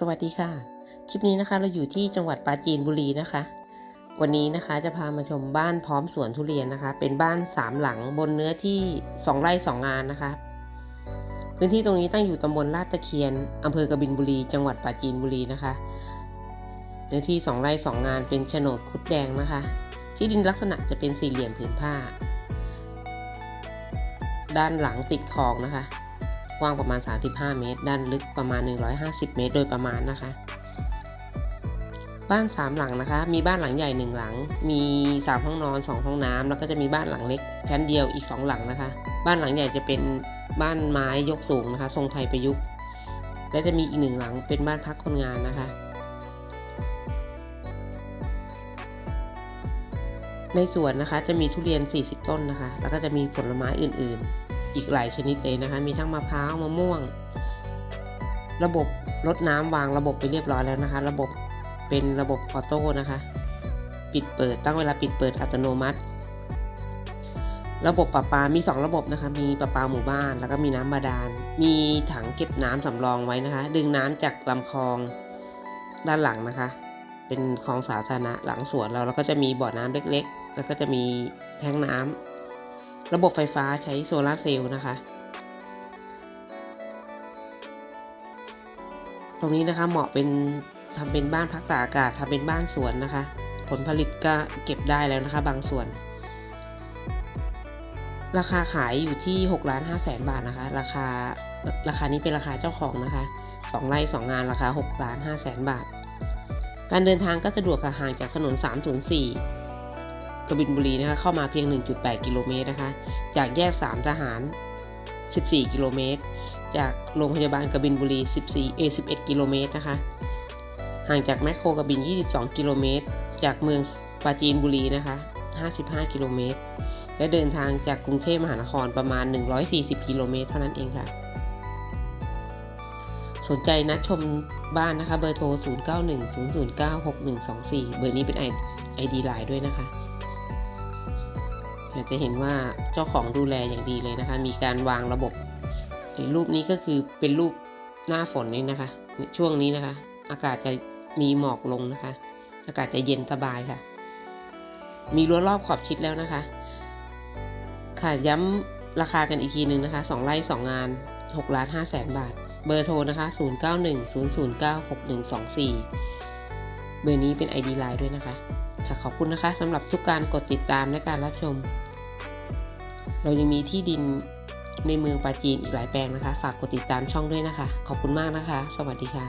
สวัสดีค่ะ คลิปนี้นะคะเราอยู่ที่จังหวัดปราจีนบุรีนะคะ วันนี้นะคะจะพามาชมบ้านพร้อมสวนทุเรียนนะคะ เป็นบ้านสามหลังบนเนื้อที่สองไร่สองงานนะคะ พื้นที่ตรงนี้ตั้งอยู่ตำบลลาดตะเคียนอำเภอกบินบุรี จังหวัดปราจีนบุรีนะคะ เนื้อที่สองไร่สองงานเป็นโฉนดคุดแดงนะคะ ที่ดินลักษณะจะเป็นสี่เหลี่ยมผืนผ้า ด้านหลังติดคลองนะคะ กว้างประมาณ 35 เมตร ด้านลึกประมาณ 150 เมตร โดยประมาณนะคะ บ้านสามหลังนะคะ มีบ้านหลังใหญ่หนึ่งหลัง มีสามห้องนอนสองห้องน้ำแล้วก็จะมีบ้านหลังเล็ก ชั้นเดียวอีกสองหลังนะคะ บ้านหลังใหญ่จะเป็นบ้านไม้ยกสูงนะคะ ทรงไทยประยุกต์ และจะมีอีกหนึ่งหลังเป็นบ้านพักคนงานนะคะในสวนนะคะจะมีทุเรียน 40 ต้นนะคะ แล้วก็จะมีผลไม้อื่นๆ อีกหลายชนิดเลยนะคะ มีทั้งมะพร้าวมะม่วง ระบบรดน้ำวางระบบไปเรียบร้อยแล้วนะคะ ระบบเป็นระบบออโต้นะคะ ปิดเปิดตั้งเวลาปิดเปิดอัตโนมัติ ระบบประปา มี 2 ระบบนะคะ มีประปาหมู่บ้านแล้วก็มีน้ำบาดาล มีถังเก็บน้ำสำรองไว้นะคะ ดึงน้ำจากลำคลองด้านหลังนะคะ เป็นคลองสาธารณะหลังสวนเราแล้วก็จะมีบ่อน้ำเล็ก ๆ แล้วก็จะมีแท้งน้ำ ระบบไฟฟ้าใช้โซลาเซลล์นะคะ ตรงนี้นะคะเหมาะเป็นทำเป็นบ้านพักตากอากาศทำเป็นบ้านสวนนะคะ ผลผลิตก็เก็บได้แล้วนะคะ บางส่วน ราคาขายอยู่ที่6ล้าน5แสนบาทนะคะ ราคาราคานี้เป็นราคาเจ้าของนะคะ 2ไร่2งานราคา6ล้าน5แสนบาท การเดินทางก็สะดวกค่ะห่างจากถนน 304 กบินบุรีนะคะเข้ามาเพียง 1.8 กิโลเมตรนะคะ จากแยก 3 ทหาร 14 กิโลเมตร จากโรงพยาบาลกบินบุรี 14 เอ 11 กิโลเมตรนะคะ ห่างจากแมคโครกบิน 22 กิโลเมตร จากเมืองปราจีนบุรีนะคะ 55 กิโลเมตร และเดินทางจากกรุงเทพมหานครประมาณ 140 กิโลเมตรเท่านั้นเองค่ะ สนใจนัดชมบ้านนะคะ เบอร์โทร 0910096124 เบอร์นี้เป็นไอดีไลน์ด้วยนะคะ อยากจะเห็นว่าเจ้าของดูแลอย่างดีเลยนะคะ มีการวางระบบรูปนี้ก็คือเป็นรูปหน้าฝนนี่นะคะ ช่วงนี้นะคะ อากาศจะมีหมอกลงนะคะ อากาศจะเย็นสบายค่ะ มีรั้วรอบขอบชิดแล้วนะคะ ค่ะย้ำราคากันอีกทีหนึ่งนะคะสองไร่สองงาน6ล้าน5แสนบาท เบอร์โทรนะคะ 0910096124 เบอร์นี้เป็น ID Line ด้วยนะคะ ค่ะขอบคุณนะคะสำหรับทุกการกดติดตามและการรับชม เรายังมีที่ดินในเมืองปาจีนอีกหลายแปลงนะคะ ฝากกดติดตามช่องด้วยนะคะ ขอบคุณมากนะคะ สวัสดีค่ะ